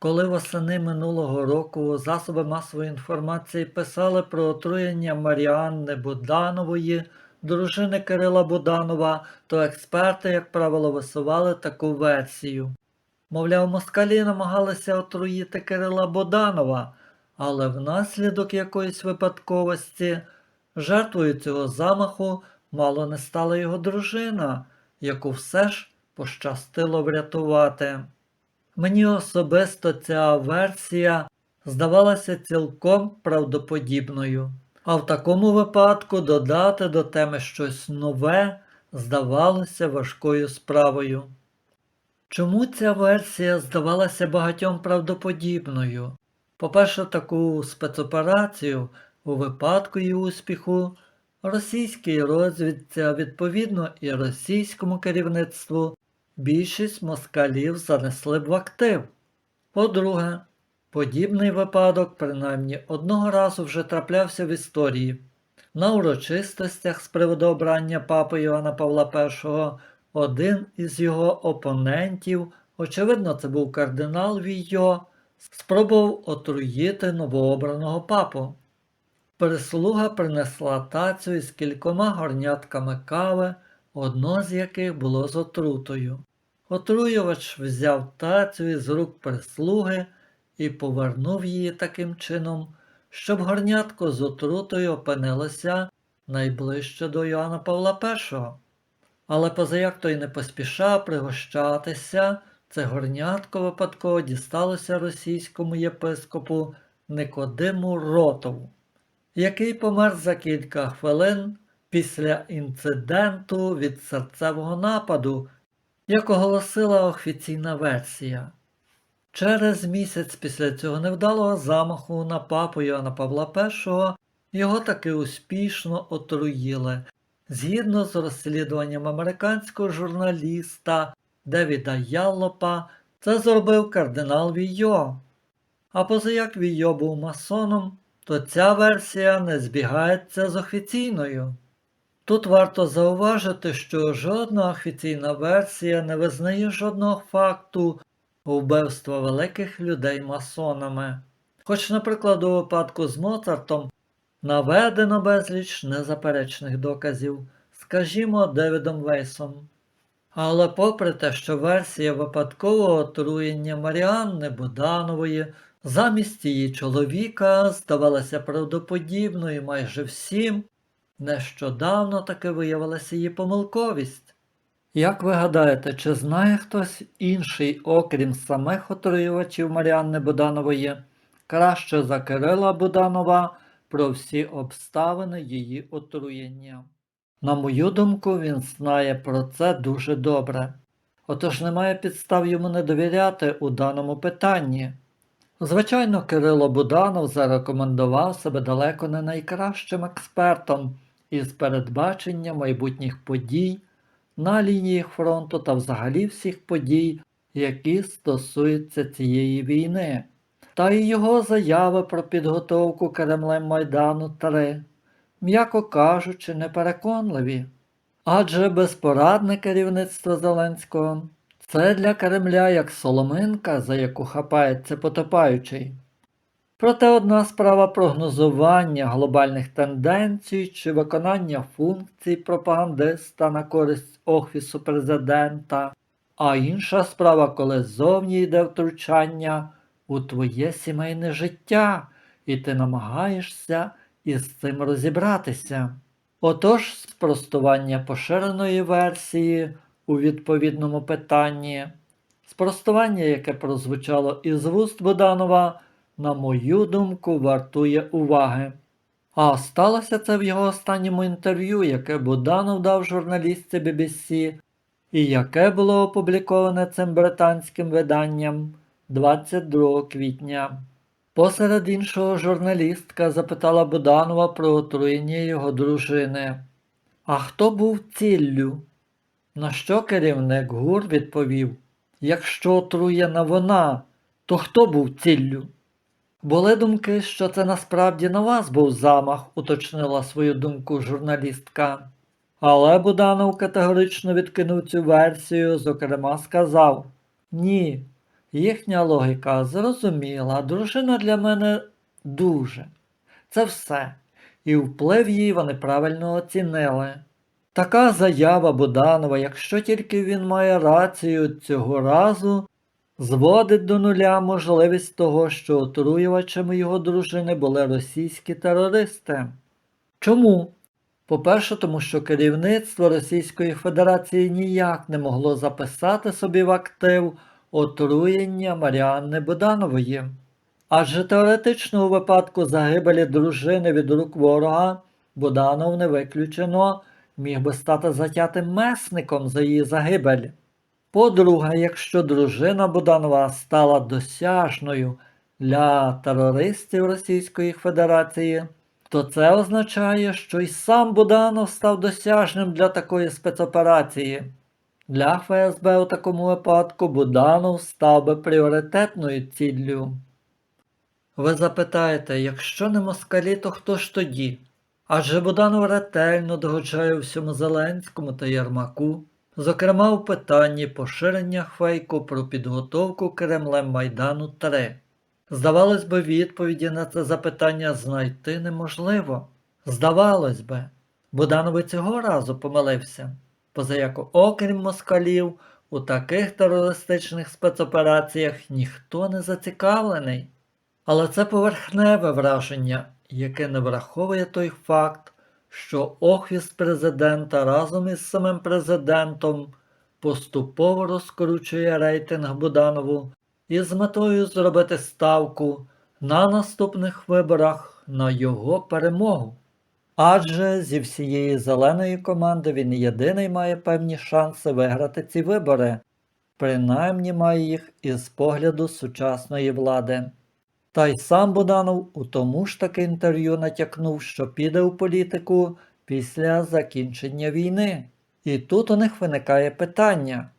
Коли восени минулого року засоби масової інформації писали про отруєння Маріанни Буданової, дружини Кирила Буданова, то експерти, як правило, висували таку версію. Мовляв, москалі намагалися отруїти Кирила Буданова, але внаслідок якоїсь випадковості жертвою цього замаху мало не стала його дружина, яку все ж пощастило врятувати. Мені особисто ця версія здавалася цілком правдоподібною, а в такому випадку додати до теми щось нове здавалося важкою справою. Чому ця версія здавалася багатьом правдоподібною? По-перше, таку спецоперацію у випадку її успіху російській розвідці, а відповідно і російському керівництву більшість москалів занесли б в актив. По-друге, подібний випадок принаймні одного разу вже траплявся в історії. На урочистостях з приводу обрання папи Івана Павла І один із його опонентів, очевидно, це був кардинал Війо, спробував отруїти новообраного папу. Прислуга принесла тацю із кількома горнятками кави, одно з яких було з отрутою. Отруювач взяв тацю із рук прислуги і повернув її таким чином, щоб горнятко з отрутою опинилося найближче до Йоанна Павла І. Але позаяк той не поспішав пригощатися, це горнятко випадково дісталося російському єпископу Никодиму Ротову, який помер за кілька хвилин після інциденту від серцевого нападу, як оголосила офіційна версія. Через місяць після цього невдалого замаху на папу Йоанна Павла І його таки успішно отруїли. Згідно з розслідуванням американського журналіста Девіда Яллопа, це зробив кардинал Війо. А позаяк Війо був масоном, то ця версія не збігається з офіційною. Тут варто зауважити, що жодна офіційна версія не визнає жодного факту вбивства великих людей масонами. Хоч, наприклад, у випадку з Моцартом наведено безліч незаперечних доказів, скажімо, Девідом Вейсом. Але попри те, що версія випадкового отруєння Маріанни Буданової замість її чоловіка здавалася правдоподібною майже всім, нещодавно таки виявилася її помилковість. Як ви гадаєте, чи знає хтось інший, окрім самих отруювачів Маріанни Буданової, краще за Кирила Буданова про всі обставини її отруєння? На мою думку, він знає про це дуже добре. Отож немає підстав йому не довіряти у даному питанні. Звичайно, Кирило Буданов зарекомендував себе далеко не найкращим експертом із передбачення майбутніх подій на лінії фронту та взагалі всіх подій, які стосуються цієї війни, та й його заяви про підготовку Кремлем Майдану 3, м'яко кажучи, непереконливі. Адже безпорадне керівництво Зеленського це для Кремля як соломинка, за яку хапається потопаючий. Проте одна справа прогнозування глобальних тенденцій чи виконання функцій пропагандиста на користь Офісу президента, а інша справа, коли зовні йде втручання у твоє сімейне життя, і ти намагаєшся із цим розібратися. Отож, спростування поширеної версії у відповідному питанні, спростування, яке прозвучало із вуст Буданова, на мою думку, вартує уваги. А сталося це в його останньому інтерв'ю, яке Буданов дав журналістці BBC, і яке було опубліковане цим британським виданням 22 квітня. Посеред іншого журналістка запитала Буданова про отруєння його дружини. А хто був ціллю? На що керівник ГУР відповів: Якщо отруєна вона, то хто був ціллю? Були думки, що це насправді на вас був замах, уточнила свою думку журналістка. Але Буданов категорично відкинув цю версію, зокрема сказав: Ні, Їхня логіка зрозуміла, дружина для мене дуже. Це все. І вплив її вони правильно оцінили. Така заява Буданова, якщо тільки він має рацію цього разу, зводить до нуля можливість того, що отруювачами його дружини були російські терористи. Чому? По-перше, тому що керівництво Російської Федерації ніяк не могло записати собі в актив отруєння Маріанни Буданової. Адже теоретично у випадку загибелі дружини від рук ворога Буданов не виключено міг би стати затятим месником за її загибель. По-друге, якщо дружина Буданова стала досяжною для терористів Російської Федерації, то це означає, що й сам Буданов став досяжним для такої спецоперації. Для ФСБ у такому випадку Буданов став би пріоритетною ціллю. Ви запитаєте, якщо не москалі, то хто ж тоді? Адже Буданов ретельно догоджає всьому Зеленському та Єрмаку, зокрема у питанні поширення фейку про підготовку Кремлем Майдану 3. Здавалось би, відповіді на це запитання знайти неможливо. Здавалось би, Буданов цього разу помилився, позаяку, окрім москалів, у таких терористичних спецопераціях ніхто не зацікавлений. Але це поверхневе враження, яке не враховує той факт, що офіс президента разом із самим президентом поступово розкручує рейтинг Буданову із метою зробити ставку на наступних виборах на його перемогу. Адже зі всієї зеленої команди він єдиний має певні шанси виграти ці вибори, принаймні має їх із погляду сучасної влади. Та й сам Буданов у тому ж таки інтерв'ю натякнув, що піде у політику після закінчення війни. І тут у них виникає питання: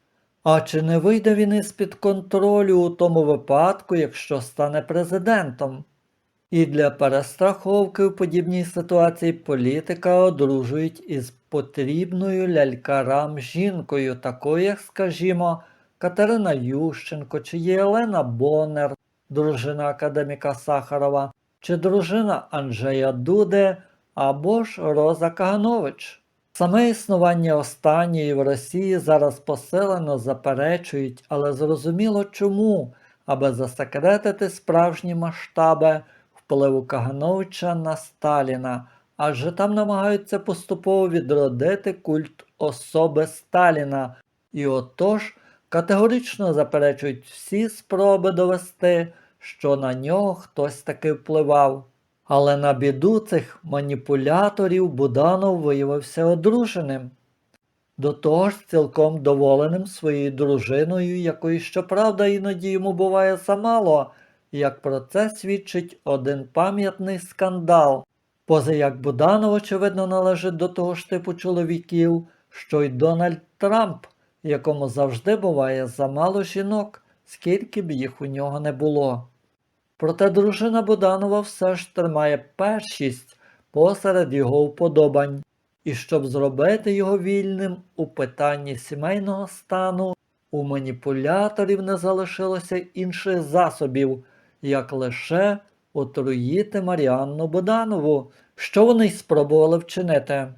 а чи не вийде він із-під контролю у тому випадку, якщо стане президентом? І для перестраховки в подібній ситуації політика одружують із потрібною лялькарам жінкою, такою, як, скажімо, Катерина Ющенко чи Єлена Боннер, дружина академіка Сахарова, чи дружина Анджея Дуде або ж Роза Каганович. Саме існування останньої в Росії зараз посилено заперечують, але зрозуміло чому, аби засекретити справжні масштаби впливу Кагановича на Сталіна, адже там намагаються поступово відродити культ особи Сталіна, і отож категорично заперечують всі спроби довести, що на нього хтось таки впливав. Але на біду цих маніпуляторів Буданов виявився одруженим. До того ж цілком доволеним своєю дружиною, якої, щоправда, іноді йому буває замало, як про це свідчить один пам'ятний скандал. Поза як Буданов, очевидно, належить до того ж типу чоловіків, що й Дональд Трамп, якому завжди буває замало жінок, скільки б їх у нього не було. Проте дружина Буданова все ж тримає першість посеред його вподобань, і щоб зробити його вільним у питанні сімейного стану, у маніпуляторів не залишилося інших засобів, як лише отруїти Маріанну Буданову, що вони й спробували вчинити.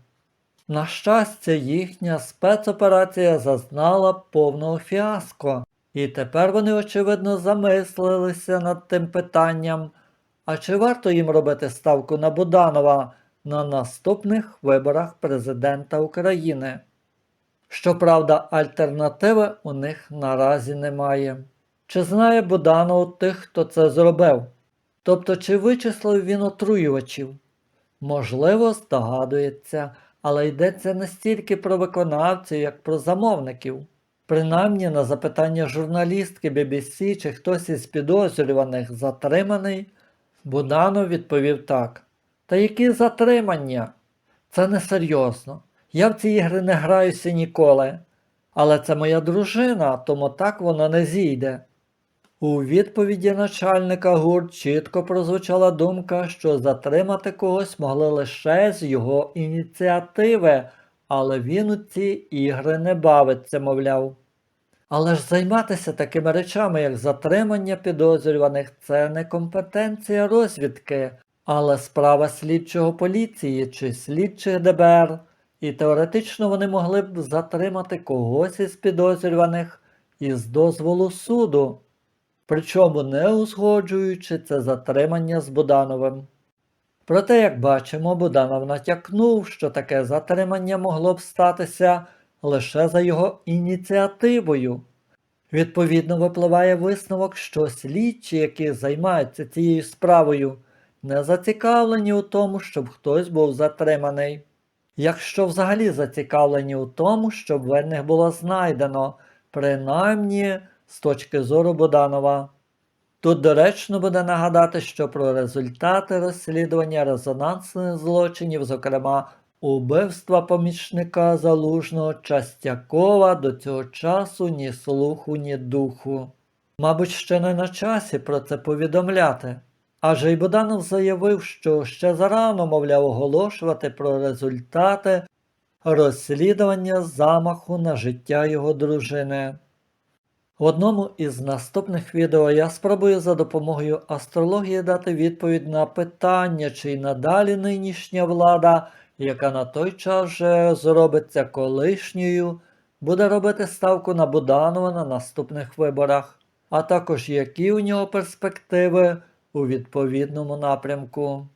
На щастя, їхня спецоперація зазнала повного фіаско, і тепер вони, очевидно, замислилися над тим питанням, а чи варто їм робити ставку на Буданова на наступних виборах президента України? Щоправда, альтернативи у них наразі немає. Чи знає Буданов тих, хто це зробив? Тобто, чи вичислив він отруювачів? Можливо, здогадується, але йдеться не стільки про виконавців, як про замовників. Принаймні на запитання журналістки BBC, чи хтось із підозрюваних затриманий, Буданов відповів так. Та які затримання? Це несерйозно. Я в ці ігри не граюся ніколи. Але це моя дружина, тому так воно не зійде. У відповіді начальника ГУР чітко прозвучала думка, що затримати когось могли лише з його ініціативи, але він у ці ігри не бавиться, мовляв. Але ж займатися такими речами, як затримання підозрюваних, це не компетенція розвідки, але справа слідчого поліції чи слідчих ДБР. І теоретично вони могли б затримати когось із підозрюваних із дозволу суду, причому не узгоджуючи це затримання з Будановим. Проте, як бачимо, Буданов натякнув, що таке затримання могло б статися лише за його ініціативою. Відповідно, випливає висновок, що слідчі, які займаються цією справою, не зацікавлені у тому, щоб хтось був затриманий. Якщо взагалі зацікавлені у тому, щоб винних було знайдено, принаймні з точки зору Буданова. Тут доречно буде нагадати, що про результати розслідування резонансних злочинів, зокрема убивства помічника залужного Частякова, до цього часу ні слуху, ні духу. Мабуть, ще не на часі про це повідомляти. Адже й Буданов заявив, що ще зарано, мовляв, оголошувати про результати розслідування замаху на життя його дружини. В одному із наступних відео я спробую за допомогою астрології дати відповідь на питання, чи й надалі нинішня влада, яка на той час вже зробиться колишньою, буде робити ставку на Буданова на наступних виборах, а також які у нього перспективи у відповідному напрямку.